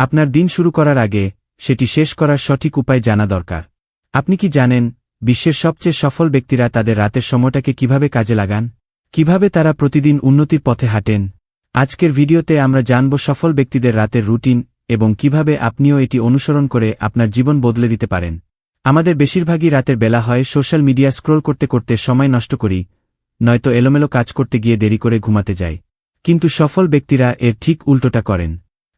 আপনার দিন শুরু করার আগে, সেটি শেষ করার সঠিক উপায় জানা দরকার। আপনি কি জানেন, বিশ্বের সবচেয়ে সফল ব্যক্তিরা তাদের রাতের সময়টাকে কীভাবে কাজে লাগান? কীভাবে তারা প্রতিদিন উন্নতির পথে হাঁটেন? আজকের ভিডিওতে আমরা জানব সফল ব্যক্তিদের রাতের রুটিন এবং কীভাবে আপনিও এটি অনুসরণ করে আপনার জীবন বদলে দিতে পারেন। আমাদের বেশিরভাগই রাতের বেলা হয় সোশ্যাল মিডিয়া স্ক্রোল করতে করতে সময় নষ্ট করি, নয়তো এলোমেলো কাজ করতে গিয়ে দেরি করে ঘুমাতে যাই। কিন্তু সফল ব্যক্তিরা এর ঠিক উল্টোটা করেন।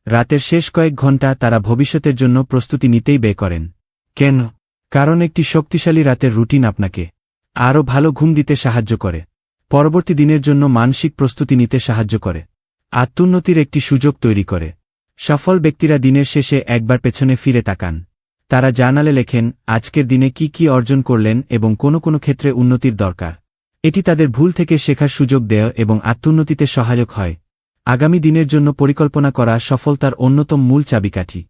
রাতের শেষ কয়েক ঘণ্টা তারা ভবিষ্যতের জন্য প্রস্তুতি নিতেই ব্যয় করেন। কেন? কারণ একটি শক্তিশালী রাতের রুটিন আপনাকে আরও ভালো ঘুম দিতে সাহায্য করে। পরবর্তী দিনের জন্য মানসিক প্রস্তুতি নিতে সাহায্য করে। আত্মোন্নতির একটি সুযোগ তৈরি করে। সফল ব্যক্তিরা দিনের শেষে একবার পেছনে ফিরে তাকান। তারা জার্নালে লেখেন, আজকের দিনে কি কি অর্জন করলেন এবং কোনো কোনো ক্ষেত্রে উন্নতির দরকার। এটি তাদের ভুল থেকে শেখার সুযোগ দেয় এবং আত্মোন্নতিতে সহায়ক হয়। আগামী দিনের জন্য পরিকল্পনা করা সফলতার অন্যতম মূল চাবিকাঠি।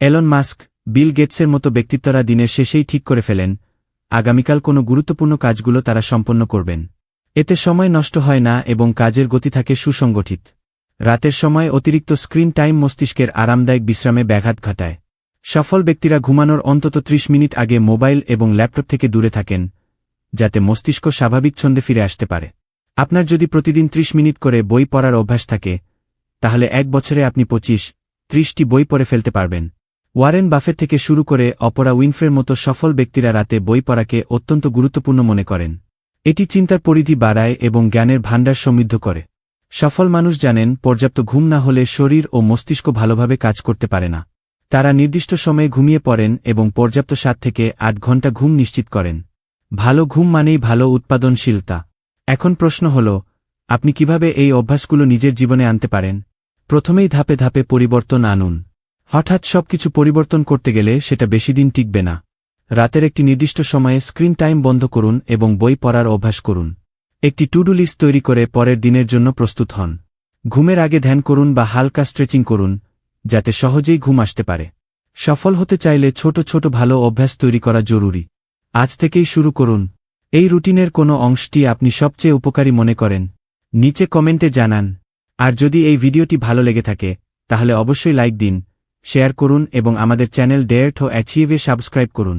এলন মাস্ক, বিল গেটসের মতো ব্যক্তিত্বরা দিনের শেষেই ঠিক করে ফেলেন, আগামীকাল কোনো গুরুত্বপূর্ণ কাজগুলো তারা সম্পন্ন করবেন। এতে সময় নষ্ট হয় না এবং কাজের গতি থাকে সুসংগঠিত। রাতের সময় অতিরিক্ত স্ক্রিন টাইম মস্তিষ্কের আরামদায়ক বিশ্রামে ব্যাঘাত ঘটায়। সফল ব্যক্তিরা ঘুমানোর অন্তত ত্রিশ মিনিট আগে মোবাইল এবং ল্যাপটপ থেকে দূরে থাকেন, যাতে মস্তিষ্ক স্বাভাবিক ছন্দে ফিরে আসতে পারে। আপনার যদি প্রতিদিন ত্রিশ মিনিট করে বই পড়ার অভ্যাস থাকে, তাহলে এক বছরে আপনি পঁচিশ, ত্রিশটি বই পড়ে ফেলতে পারবেন। ওয়ারেন বাফেট থেকে শুরু করে অপরা উইনফ্রের মতো সফল ব্যক্তিরা রাতে বই পড়াকে অত্যন্ত গুরুত্বপূর্ণ মনে করেন। এটি চিন্তার পরিধি বাড়ায় এবং জ্ঞানের ভাণ্ডার সমৃদ্ধ করে। সফল মানুষ জানেন, পর্যাপ্ত ঘুম না হলে শরীর ও মস্তিষ্ক ভালোভাবে কাজ করতে পারে না। তারা নির্দিষ্ট সময়ে ঘুমিয়ে পড়েন এবং পর্যাপ্ত সাত থেকে আট ঘণ্টা ঘুম নিশ্চিত করেন। ভালো ঘুম মানেই ভালো উৎপাদনশীলতা। এখন প্রশ্ন হল, আপনি কীভাবে এই অভ্যাসগুলো নিজের জীবনে আনতে পারেন? প্রথমেই ধাপে ধাপে পরিবর্তন আনুন। হঠাৎ সবকিছু পরিবর্তন করতে গেলে সেটা বেশি দিন টিকবে না। রাতের একটি নির্দিষ্ট সময়ে স্ক্রিন টাইম বন্ধ করুন এবং বই পড়ার অভ্যাস করুন। একটি টুডু লিস্ট তৈরি করে পরের দিনের জন্য প্রস্তুত হন। ঘুমের আগে ধ্যান করুন বা হালকা স্ট্রেচিং করুন, যাতে সহজেই ঘুম আসতে পারে। সফল হতে চাইলে ছোট ছোট ভালো অভ্যাস তৈরি করা জরুরি। আজ থেকেই শুরু করুন। এই রুটিনের কোনো অংশটি আপনি সবচেয়ে উপকারী মনে করেন। নিচে কমেন্টে জানান। আর যদি এই ভিডিওটি ভালো লেগে থাকে, তাহলে অবশ্যই লাইক দিন, শেয়ার করুন এবং আমাদের চ্যানেল ডেয়ার্থ অ্যাচিভে সাবস্ক্রাইব করুন।